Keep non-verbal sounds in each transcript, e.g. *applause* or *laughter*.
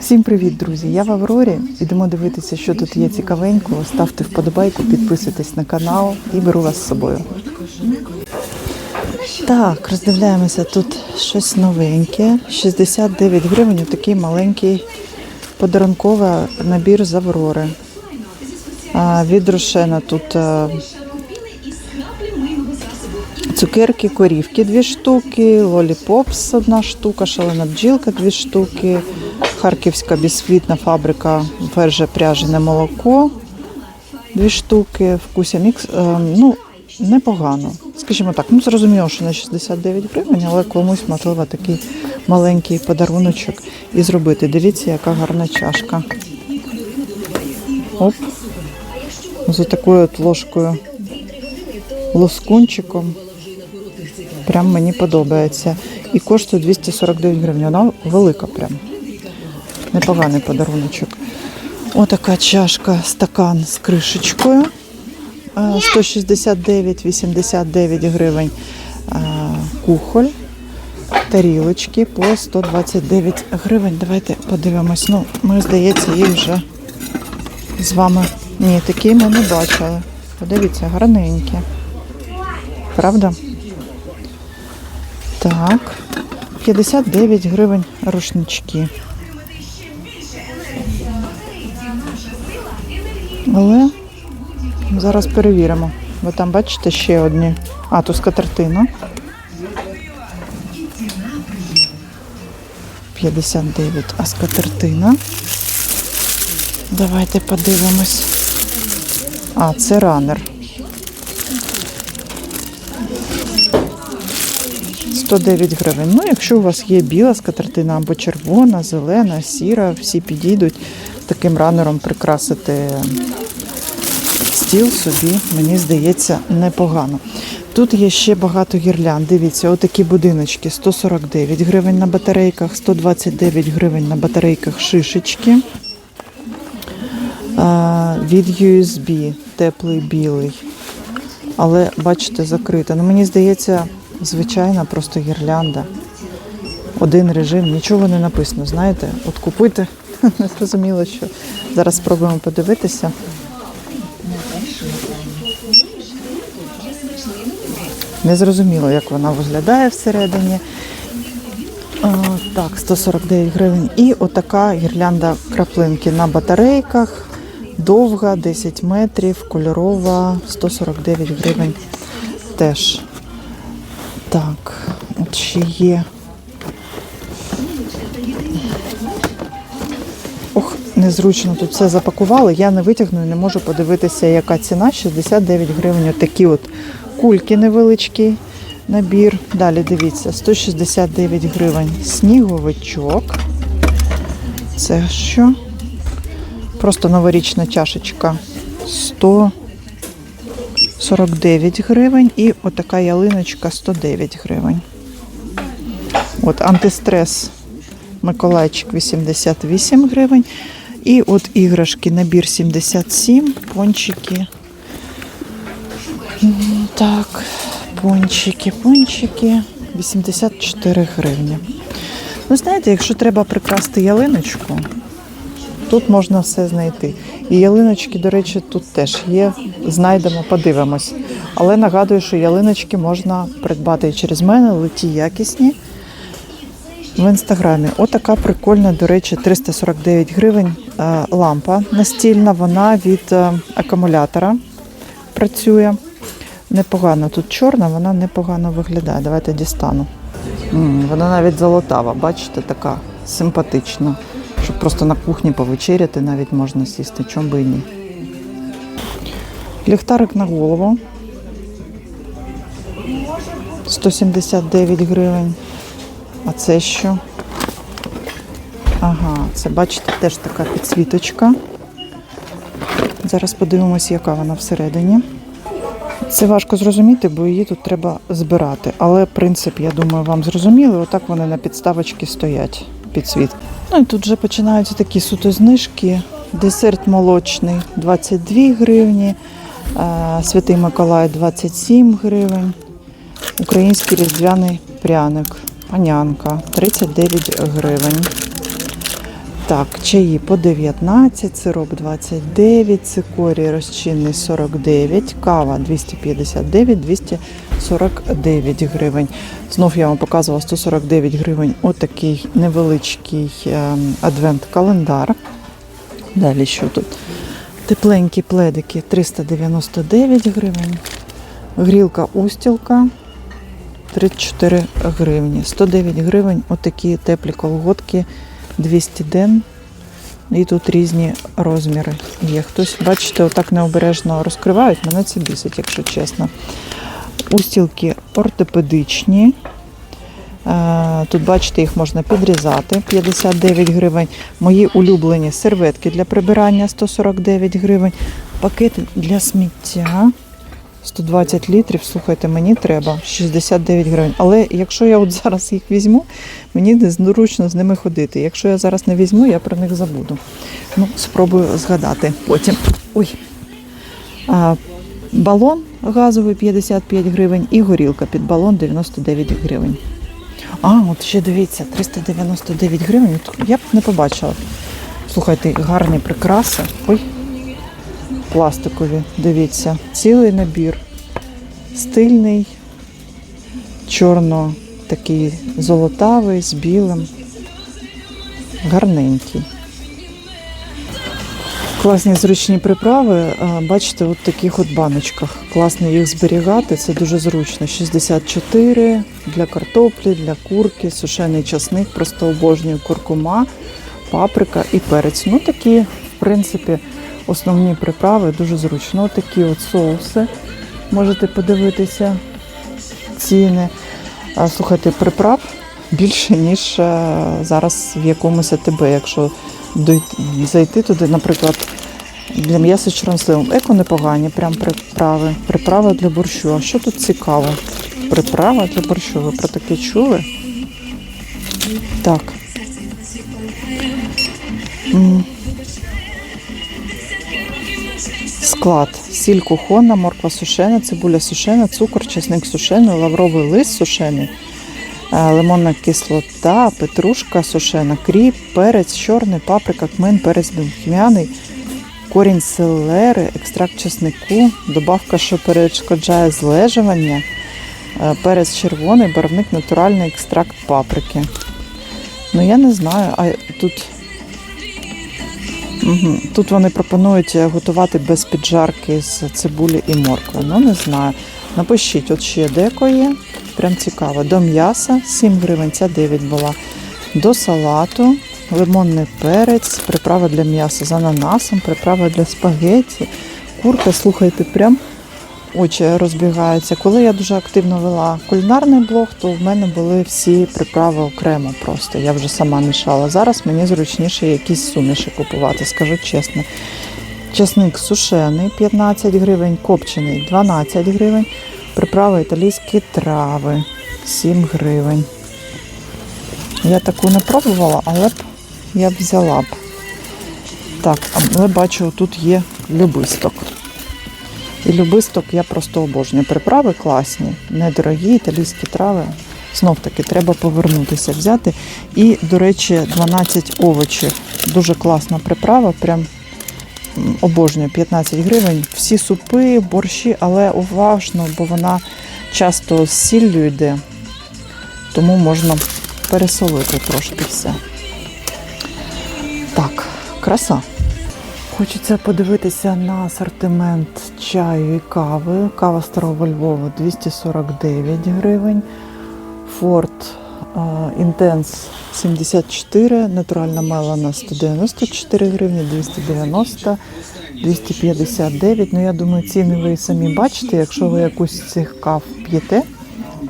Всім привіт, друзі! Я в Аврорі. Ідемо дивитися, що тут є цікавенького. Ставте вподобайку, підписуйтесь на канал і беру вас з собою. Так, роздивляємося тут щось новеньке. 69 гривень, такий маленький подарунковий набір з Аврори. Від Рошена тут а, цукерки, корівки дві штуки, лоліпопс одна штука, шалена бджілка дві штуки, харківська бісквітна фабрика, верже пряжене молоко дві штуки, вкуся мікс. Е, ну, непогано. Скажімо так, ну зрозуміло, що на 69 гривень, але комусь, можливо, такий маленький подаруночок і зробити. Дивіться, яка гарна чашка. Оп. З такою от ложкою лоскунчиком. Прям мені подобається. І коштує 249 гривень. Вона велика прям. Непоганий подаруночок. Отака чашка, стакан з кришечкою. Е, 169-89 гривень кухоль. Тарілочки по 129 гривень. Давайте подивимось. Ну, ми, здається, їх вже з вами. Ні, такі ми не бачили. Подивіться, гарненькі. Правда? Так. 59 гривень рушнички. Але зараз перевіримо. Ви там бачите ще одні. А, тут скатертина. 59. А скатертина. Давайте подивимось. А, це ранер. 109 гривень. Ну, якщо у вас є біла скатертина або червона, зелена, сіра, всі підійдуть таким ранером прикрасити стіл собі, мені здається, непогано. Тут є ще багато гірлянд. Дивіться, отакі будиночки 149 гривень на батарейках, 129 гривень на батарейках шишечки. Від USB теплий білий. Але бачите, закрита. Ну, мені здається, звичайна просто гірлянда. Один режим, нічого не написано. Знаєте, от купуйте. Не *laughs* зрозуміло, що зараз спробуємо подивитися. Не зрозуміло, як вона виглядає всередині. Так, 149 гривень. І отака гірлянда краплинки на батарейках. Довга, 10 метрів, кольорова, 149 гривень теж. Так, от ще є. Ох, незручно тут все запакували. Я не витягну і не можу подивитися, яка ціна. 69 гривень. Такі от кульки невеличкий набір. Далі дивіться, 169 гривень сніговичок. Це що? Просто новорічна чашечка. 149 гривень. І отака ялиночка 109 гривень. От антистрес Миколайчик 88 гривень. І от іграшки набір 77, пончики. Так, пончики, пончики 84 гривні. Ну, знаєте, якщо треба прикрасти ялиночку, тут можна все знайти. І ялиночки, до речі, тут теж є. Знайдемо, подивимось. Але нагадую, що ялиночки можна придбати і через мене, але ті якісні в інстаграмі. Отака прикольна, до речі, 349 гривень е, лампа настільна. Вона від е, акумулятора працює. Непогано. Тут чорна, вона непогано виглядає. Давайте дістану. М, Вона навіть золотава, бачите, така симпатична. Щоб просто на кухні повечеряти, навіть можна сісти, чому би і ні. Ліхтарик на голову. 179 гривень. А це що? Ага, це бачите, теж така підсвіточка. Зараз подивимось, яка вона всередині. Це важко зрозуміти, бо її тут треба збирати. Але принцип, я думаю, вам зрозуміли. Отак вони на підставочці стоять підсвіт. Ну і тут вже починаються такі суто знижки. Десерт молочний 22 гривні, Святий Миколай 27 гривень, український різдвяний пряник, панянка 39 гривень. Так, чаї по 19, сироп 29, цикорій розчинний 49, кава 259, 249 гривень. Знов я вам показувала 149 гривень. Отакий невеличкий ем, адвент-календар. Далі що тут? Тепленькі пледики 399 гривень. Грілка устілка 34 гривні. 109 гривень. Отакі теплі колготки 200 ден. І тут різні розміри є. Хтось, бачите, отак необережно розкривають. Мене це бісить, якщо чесно. Устілки ортопедичні. Е, Тут, бачите, їх можна підрізати 59 гривень. Мої улюблені серветки для прибирання 149 гривень. Пакети для сміття 120 літрів. Слухайте, мені треба 69 гривень. Але якщо я от зараз їх візьму, мені незручно з ними ходити. Якщо я зараз не візьму, я про них забуду. Ну, спробую згадати потім. Ой. Балон газовий 55 гривень і горілка під балон 99 гривень. А, от ще дивіться, 399 гривень. Я б не побачила. Слухайте, гарні прикраси. Ой, пластикові, дивіться, цілий набір. Стильний, чорно такий золотавий з білим. Гарненький. Класні зручні приправи. Бачите, от таких от баночках. Класно їх зберігати, це дуже зручно. 64 для картоплі, для курки, сушений часник, просто обожнюю куркума, паприка і перець. Ну такі, в принципі, основні приправи дуже зручно. От такі от соуси. Можете подивитися ціни. Слухайте, приправ більше, ніж е, зараз в якомусь АТБ. Якщо зайти туди, наприклад, для м'яса чорносливом. Еко непогані, прям приправи. Приправа для борщу. А що тут цікаво? Приправа для борщу. Ви про таке чули? Так. Склад. Сіль кухонна, морква сушена, цибуля сушена, цукор, чесник сушений, лавровий лист сушений, лимонна кислота, петрушка сушена, кріп, перець чорний, паприка, кмин, перець духмяний, корінь селери, екстракт чеснику, добавка, що перешкоджає злежування, е, перець червоний, барвник, натуральний екстракт паприки. Ну я не знаю, а тут Угу. Тут вони пропонують е, готувати без піджарки з цибулі і моркви. Ну, не знаю. Напишіть, от ще деко є. Прям цікаво. До м'яса 7 гривень, ця 9 була. До салату, лимонний перець, приправа для м'яса з ананасом, приправа для спагетті, курка, слухайте, прям очі розбігаються. Коли я дуже активно вела кулінарний блог, то в мене були всі приправи окремо просто. Я вже сама мішала. Зараз мені зручніше якісь суміші купувати, скажу чесно. Часник сушений 15 гривень, копчений 12 гривень, приправи італійські трави 7 гривень. Я таку не пробувала, але б я б взяла б. Так, але бачу, тут є любисток. І любисток я просто обожнюю. Приправи класні, недорогі, італійські трави. Знов таки треба повернутися, взяти. І, до речі, 12 овочів. Дуже класна приправа, прям обожнюю 15 гривень. Всі супи, борщі, але уважно, бо вона часто з сіллю йде, тому можна пересолити трошки все. Так, краса. Хочеться подивитися на асортимент чаю і кави. Кава старого Львова 249 гривень. Форт Інтенс 74, натуральна мелана 194 гривні, 290, 259. Ну, я думаю, ціни ви самі бачите, якщо ви якусь цих кав п'єте.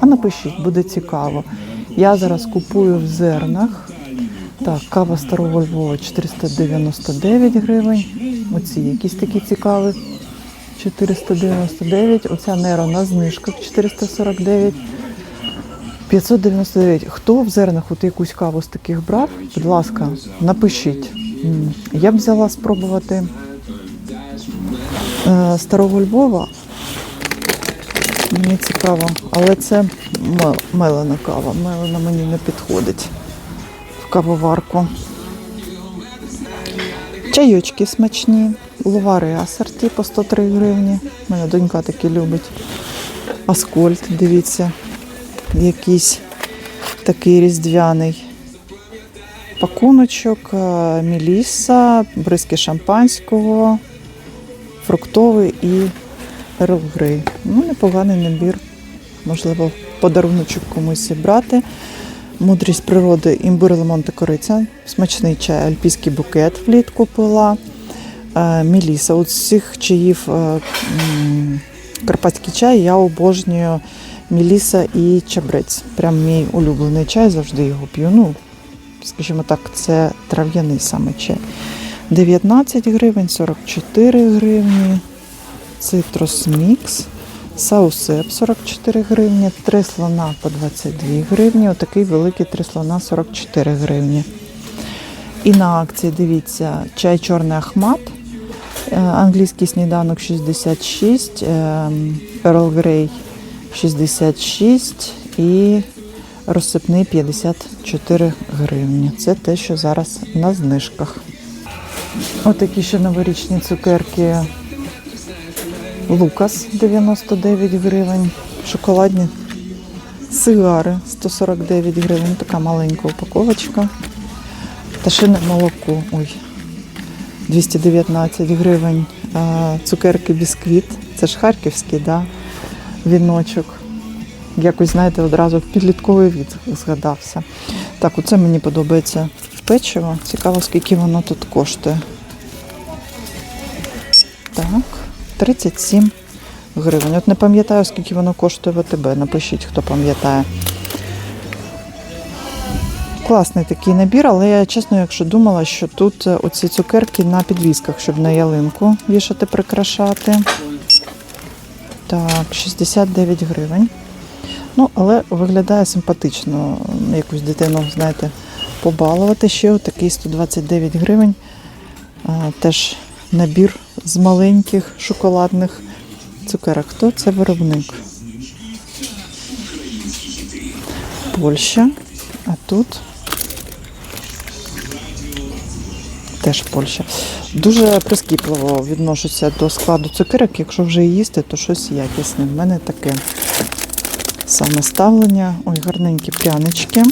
А напишіть, буде цікаво. Я зараз купую в зернах. Так, кава старого Львова 499 гривень. Оці якісь такі цікаві. 499. Оця Неро на знижках 449. 599. Хто в зернах от якусь каву з таких брав? Будь ласка, напишіть. Я б взяла спробувати е, старого Львова. Мені цікаво, але це мелена кава. Мелена мені не підходить в кавоварку. Чайочки смачні, лувари асорті по 103 гривні. Моя донька такі любить. Аскольд, дивіться, якийсь такий різдвяний пакуночок, е, міліса, бризки шампанського, фруктовий і Грей. Ну, непоганий набір. Можливо, подаруночок комусь зібрати. Мудрість природи, імбир, лимон та кориця. Смачний чай, альпійський букет влітку пила. Е, Міліса. От цих чаїв е, карпатський чай я обожнюю Міліса і чабрець. Прям мій улюблений чай, завжди його п'ю. Ну, скажімо так, це трав'яний саме чай. 19 гривень, 44 гривні. Цитрус мікс. Саусеп 44 гривні, три слона по 22 гривні, отакий великий три слона 44 гривні. І на акції дивіться чай чорний Ахмат, е, англійський сніданок 66, ем, Earl Grey 66 і розсипний 54 гривні. Це те, що зараз на знижках. Отакі ще новорічні цукерки Лукас 99 гривень, шоколадні сигари 149 гривень, така маленька упаковочка. Пташине молоко, ой, 219 гривень. Цукерки бісквіт. Це ж харківський, да? Віночок. Якось, знаєте, одразу підлітковий вік згадався. Так, оце мені подобається печиво. Цікаво, скільки воно тут коштує. Так, 37 гривень. От не пам'ятаю, скільки воно коштує в АТБ. Напишіть, хто пам'ятає. Класний такий набір, але я чесно, якщо думала, що тут е, оці цукерки на підвісках, щоб на ялинку вішати, прикрашати. Так, 69 гривень. Ну, але виглядає симпатично. Якусь дитину, знаєте, побалувати. Ще отакий 129 гривень. Теж набір з маленьких шоколадних цукерок. Хто це виробник? Польща. А тут теж Польща. Дуже прискіпливо відношуся до складу цукерок. Якщо вже їсти, то щось якісне. В мене таке саме ставлення. Ой, гарненькі прянички.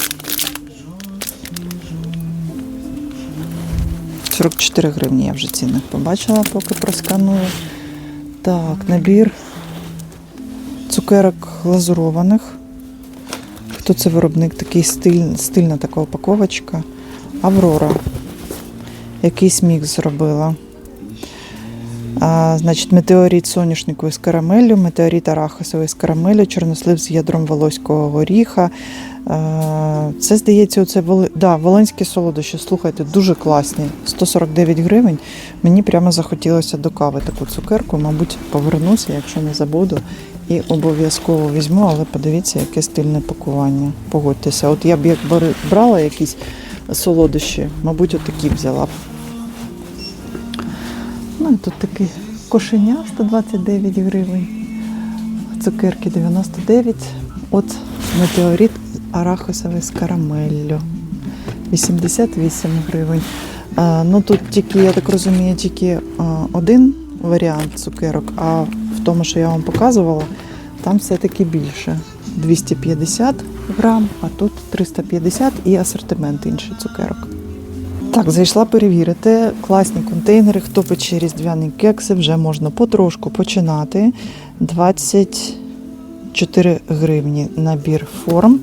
44 гривні я вже цінник побачила, поки просканую. Так, набір цукерок глазурованих. Хто це виробник? Такий стиль, стильна така упаковочка. Аврора. Якийсь мікс зробила. А, значить, метеорит соняшниковий з карамеллю, метеорит арахисовий з карамеллю, чорнослив з ядром волоського горіха. А, це, здається, оце воли... да, волинські солодощі. Слухайте, дуже класні. 149 гривень. Мені прямо захотілося до кави таку цукерку. Мабуть, повернуся, якщо не забуду. І обов'язково візьму, але подивіться, яке стильне пакування. Погодьтеся. От я б як брала якісь солодощі, мабуть, отакі взяла б. Ну і тут такі кошеня 129 гривень, цукерки 99. От метеорит арахисовий з карамеллю. 88 гривень. А, ну тут тільки, я так розумію, тільки а, один варіант цукерок, а в тому, що я вам показувала, там все-таки більше. 250 грам, а тут 350 і асортимент інший цукерок. Так, зайшла перевірити. Класні контейнери. Хто пече різдвяні кекси, вже можна потрошку починати. 24 гривні набір форм.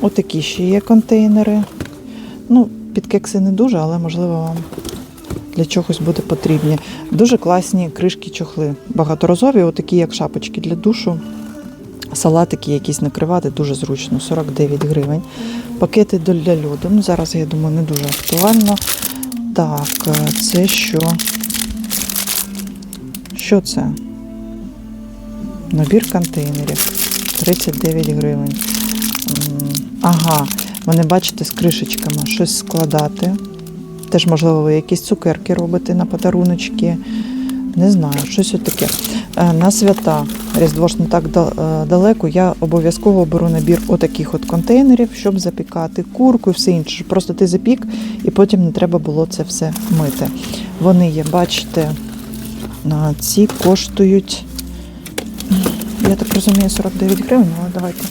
Отакі ще є контейнери. Ну, під кекси не дуже, але можливо вам для чогось буде потрібні. Дуже класні кришки чохли. Багаторазові, отакі, як шапочки для душу. Салатики якісь накривати дуже зручно, 49 гривень. Пакети для льоду. Ну, зараз, я думаю, не дуже актуально. Так, е, це що? Що це? Набір контейнерів. 39 гривень. Ага, вони, бачите, з кришечками щось складати. Теж, можливо, ви якісь цукерки робите на подаруночки. Не знаю, щось таке. На свята Різдво ж не так е, далеко. Я обов'язково беру набір отаких от контейнерів, щоб запікати курку і все інше. Просто ти запік, і потім не треба було це все мити. Вони є, бачите, ці коштують, я так розумію, 49 гривень, але давайте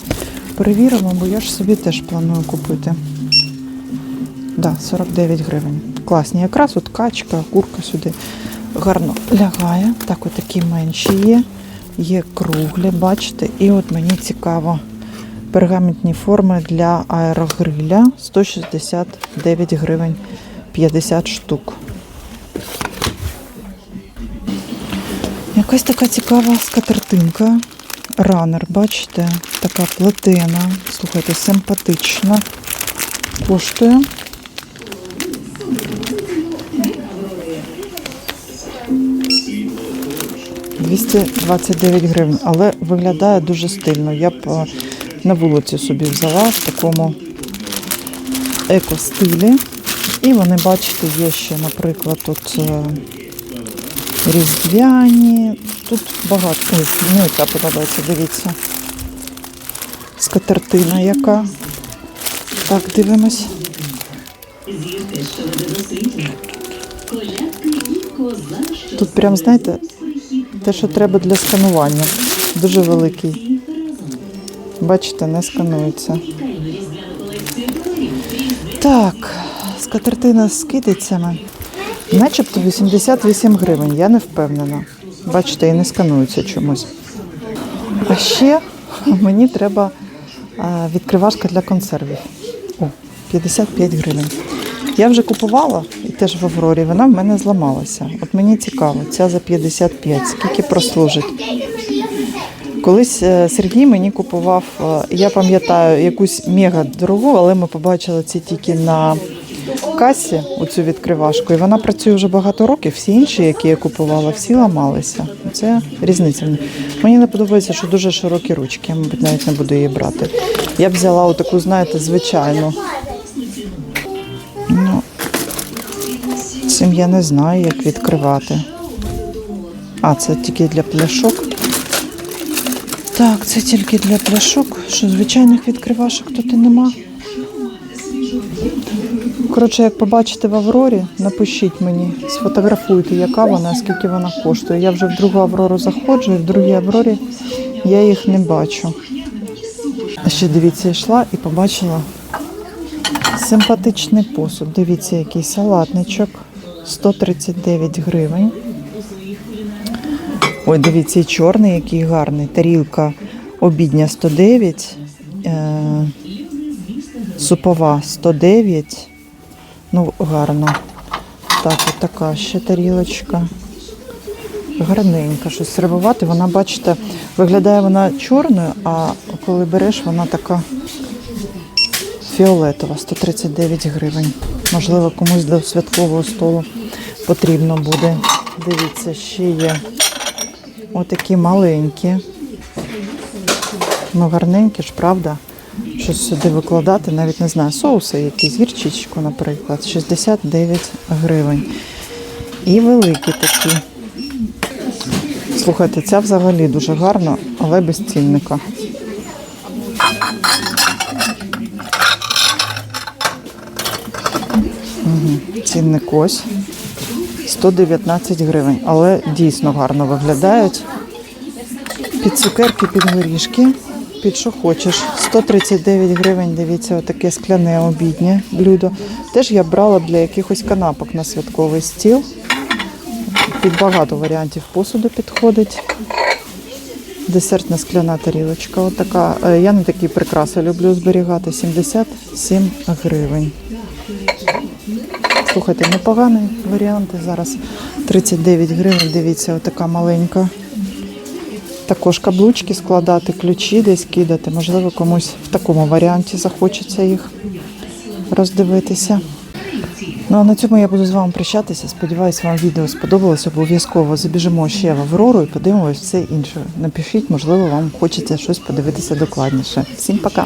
перевіримо, бо я ж собі теж планую купити. Да, 49 гривень. Класні. Якраз от качка, курка сюди гарно лягає. Так, от такі менші є. Є круглі, бачите. І от мені цікаво. Пергаментні форми для аерогриля 169 гривень 50 штук. Якась така цікава скатертинка. Ранер, бачите, така плетена. Слухайте, симпатична. Коштує 229 гривень, але виглядає дуже стильно. Я б е, на вулиці собі взяла в такому еко-стилі. І вони, бачите, є ще, наприклад, тут е, різдвяні. Тут багато. Ой, мені ця подобається, дивіться. Скатертина яка. Так, дивимось. Тут прям, знаєте, те, що треба для сканування. Дуже великий. Бачите, не сканується. Так, скатертина з китицями. Начебто 88 гривень, я не впевнена. Бачите, і не сканується чомусь. А ще мені треба відкривашка для консервів. О, 55 гривень. Я вже купувала і теж в Аврорі, вона в мене зламалася. От мені цікаво, ця за 55, скільки прослужить. Колись е, Сергій мені купував, е, я пам'ятаю, якусь мега дорогу, але ми побачили це тільки на касі, оцю відкривашку. І вона працює вже багато років. Всі інші, які я купувала, всі ламалися. Це різниця. Мені не подобається, що дуже широкі ручки. Я, мабуть, навіть не буду її брати. Я б взяла отаку, знаєте, звичайну. Ну, цим я не знаю, як відкривати. А, це тільки для пляшок. Так, це тільки для пляшок, що звичайних відкривашок тут і нема. Коротше, як побачите в Аврорі, напишіть мені, сфотографуйте, яка вона, скільки вона коштує. Я вже в другу Аврору заходжу, і в другій Аврорі я їх не бачу. Ще дивіться, йшла і побачила симпатичний посуд. Дивіться, який салатничок. 139 гривень. Ой, дивіться, і чорний, який гарний. Тарілка обідня 109, е, супова 109. Ну, гарно. Так, от така ще тарілочка. Гарненька, щось сервувати. Вона, бачите, виглядає вона чорною, а коли береш, вона така фіолетова, 139 гривень. Можливо, комусь до святкового столу потрібно буде. Дивіться, ще є отакі маленькі. Ну, гарненькі ж, правда? Щось сюди викладати, навіть не знаю, соуси якісь, гірчичку, наприклад, 69 гривень. І великі такі. Слухайте, ця взагалі дуже гарна, але без цінника. Угу. Цінник ось 119 гривень, але дійсно гарно виглядають. Під цукерки, під горішки, під що хочеш. 139 гривень, дивіться, отаке скляне обіднє блюдо. Теж я брала для якихось канапок на святковий стіл. Під багато варіантів посуду підходить. Десертна скляна тарілочка. Отака. Е, Я не такі прикраси люблю зберігати. 77 гривень. Слухайте, непогані варіанти. Зараз 39 гривень. Дивіться, отака маленька. Також каблучки складати, ключі десь кидати. Можливо, комусь в такому варіанті захочеться їх роздивитися. Ну а на цьому я буду з вами прощатися. Сподіваюсь, вам відео сподобалось. Обов'язково забіжимо ще в Аврору і подивимось все інше. Напишіть, можливо, вам хочеться щось подивитися докладніше. Всім пока!